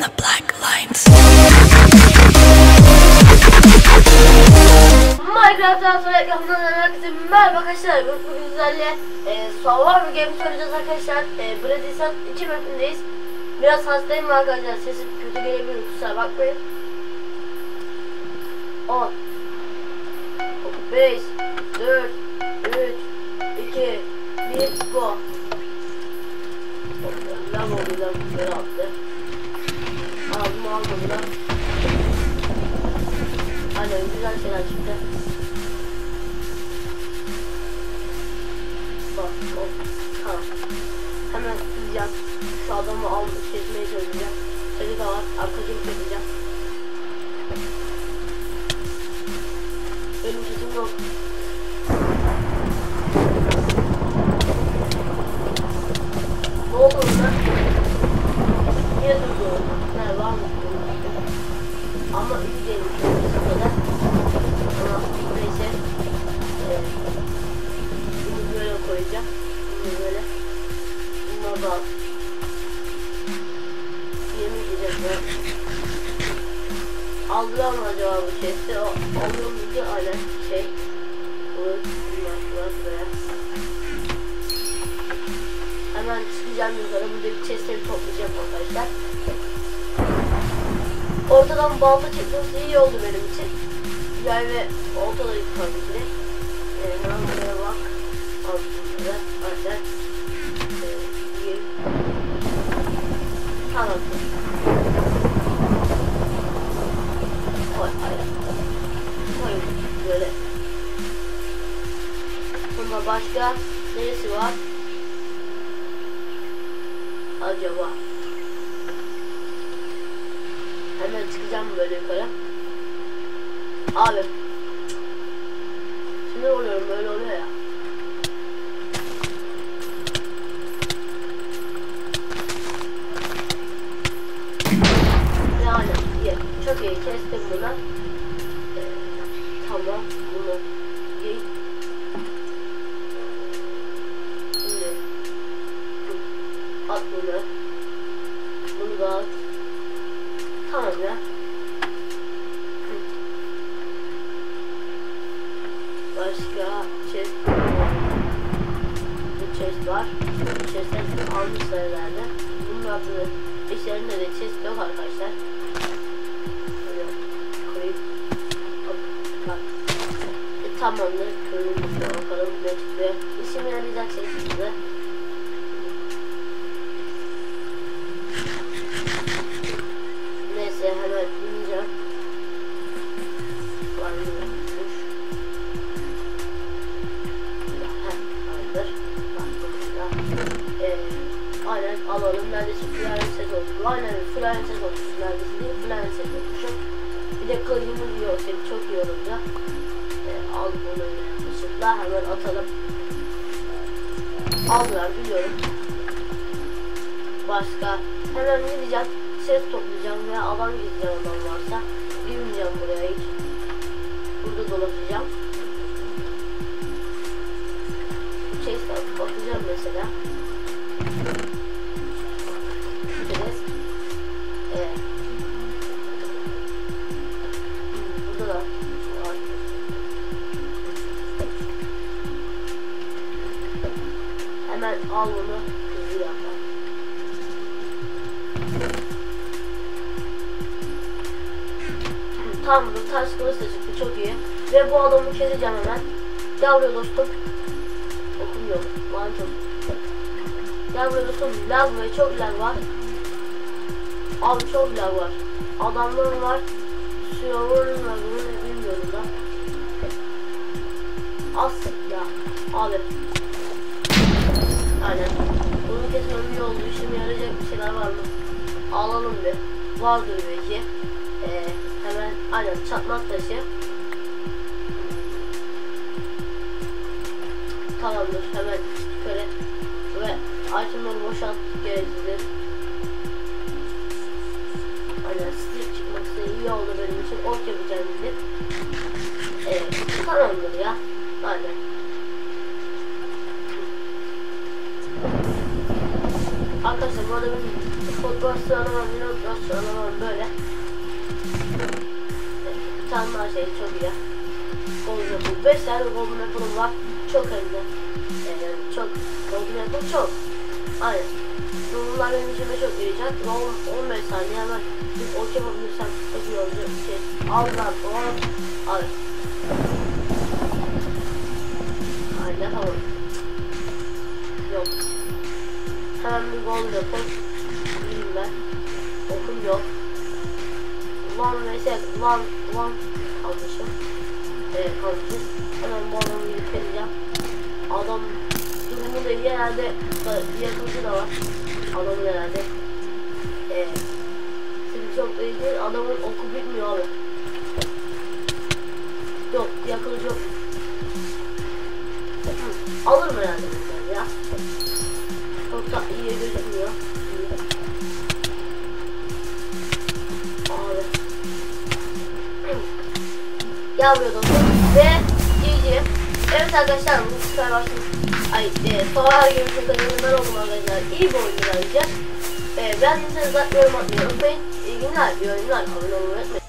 the black lines. Minecraft'tan sonra ekranından herkese merhaba arkadaşlar. Bugün sizlerle e, Survivor Games oynayacağız arkadaşlar. E, Bradistan 2 mapindeyiz. Biraz hastayım arkadaşlar. Sesim kötü gelebilir. Kusura bakmayın. 10 5 4 3 2 1 Go Lan oldu lan Beni attı Aldım almadı lan Aynen güzel şeyler çıktı. Bak hop Tamam. Hemen gideceğim Şu adamı al kesmeye çalışacağım. Çocuk var arkacım keseceğim Benim sesim yok var? Ama. Ee, bunu böyle koyacağım. Bunu böyle. Bunu da yemin edeceğim. Aldılar mı acaba bu chest'i? Alıyor muydu? Aynen şey. Bu bunlar şuraya. Çıkacağım yukarı. Buradaki chest'leri toplayacağım arkadaşlar. Ortadan balta çıkması iyi oldu benim için. Yay ve olta da tabii ki de. Ee, buraya bak. Al şurada. Aynen. Ee, bir. Tamam. Koy aynen. Koy böyle. Sonra başka neresi var? Acaba? Hemen çıkacağım böyle yukarı. Abi. Şimdi oluyorum böyle oluyor ya. Yani iyi. Çok iyi kestim bunu. Ee, tamam bunu giy. Şimdi at bunu. Bunu da at. Tamam ya. Başka chest Bu chest var. Bu chest'e almışlar herhalde. Bunun adı içlerinde de chest yok arkadaşlar. Böyle koyup hop. E, tamamdır. Kırmızı bakalım ne çıktı. Çıktı. Aynen alalım. Neredeyse flying set oldu. Aynen flying set olmuş. Neredeyse değil flying set olmuşum. Bir de kılıcımız iyi olsaydı çok iyi olurdu. Ee, al bunu yanlışlıkla hemen atalım. Aldılar biliyorum. Başka hemen gideceğim ses toplayacağım veya alan gideceğim adam varsa girmeyeceğim buraya hiç burada dolaşacağım bu chest'e bakacağım mesela Gideriz. Evet. Burada da. Hemen al bunu hızlı yapar. Tamam bu taş kılıç da çıktı çok iyi. Ve bu adamı keseceğim hemen. Buraya dostum. Okumuyor. Lan çok. Gel buraya dostum. Lag var çok lag var. Abi çok lag var. Adamların var. Server'ın var. Bunu bilmiyorum da. As ya. Abi. Aynen. Bunu kesmem iyi oldu. İşime yarayacak bir şeyler var mı? Alalım bir. Vardır belki. Ee, hemen aynen çatmak taşı. Tamamdır hemen yukarı ve itemleri boşalt gereklidir. Aynen strip çıkması iyi oldu benim için. Ok yapacağım dedim. Ee, tamamdır ya. Aynen. Arkadaşlar bu arada benim futbol sıralamam, minotlar sıralamam böyle. Tanrılar şey çok iyi. Golden Apple. 5 tane Golden Apple'ım var. Çok elimde. Ee, çok. Golden Apple çok. Aynen. Bunlar benim işime çok yarayacak. Ve on- 15 saniye hemen bir okey yapabilirsem çok iyi olacak. Şey, aldılar falan. Al. Aynen tamam. Yok. Hemen bir gol yapıp gireyim ben. Okum yok. Ulan mesela ulan ulan kalmışım. Evet kalmışız. Hemen bu adamı gidip geleceğim. Adam durumu da iyi herhalde yakıcı da var. Adamın herhalde. Ee, şimdi çok da iyi değil. Adamın oku bitmiyor abi. Yok yakıcı yok. Hı, Alırım herhalde bunları ya. Çok da iyi gözükmüyor. Abi. Buraya dostum. Ve GG. Evet arkadaşlar bu sefer başladık. Ay e, kazanım ben oldum arkadaşlar. İyi bir oyundu bence. E, beğendiyseniz like yorum atmayı unutmayın. İyi günler, iyi oyunlar. Abone olmayı.